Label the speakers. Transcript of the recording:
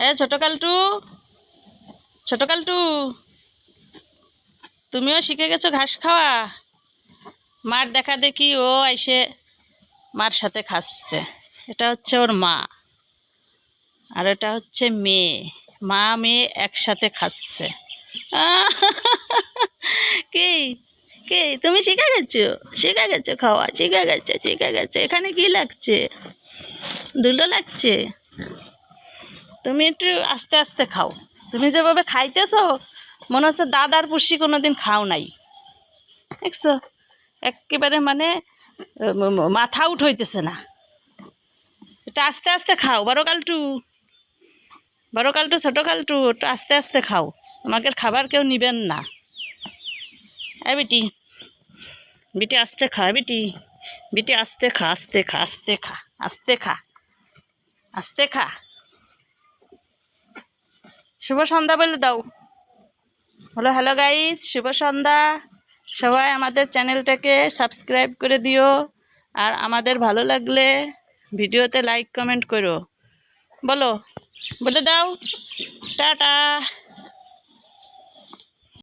Speaker 1: এ ছোট কালটু ছোট কালটু তুমিও শিখে গেছো ঘাস খাওয়া? মার দেখা দেখি ও এসে মার সাথে খাচ্ছে। এটা হচ্ছে ওর মা। আর এটা হচ্ছে মেয়ে। মা, মেয়ে একসাথে খাচ্ছে! কি? কি? তুমি শিখে গেছো? শিখে গেছো খাওয়া? শিখে গেছো শিখে গেছো। এখানে কি লাগছে? দুটো লাগছে? তুমি একটু আস্তে আস্তে খাও। তুমি যেভাবে খাইতেছো, মনে হচ্ছে দাদার পুষি কোনো দিন খাও নাই। দেখছ? একেবারে মানে মাথা উঠ হইতেছে না। এটা আস্তে আস্তে খাও, বড় কালটু। বড় কালটু, ছোটো কালটু, একটু আস্তে আস্তে খাও। আমাকে খাবার কেউ নিবেন না। এ বিটি। বিটি আস্তে খা বিটি। বিটি আস্তে খা আস্তে খা আস্তে খা আস্তে খা। আস্তে খা। শুভ সন্ধ্যা বলে দাও। হ্যালো হ্যালো গাইস শুভ সন্ধ্যা। সবাই আমাদের চ্যানেলটাকে সাবস্ক্রাইব করে দিও। আর আমাদের ভালো লাগলে ভিডিওতে লাইক কমেন্ট করো। বলো, বলে দাও। টাটা।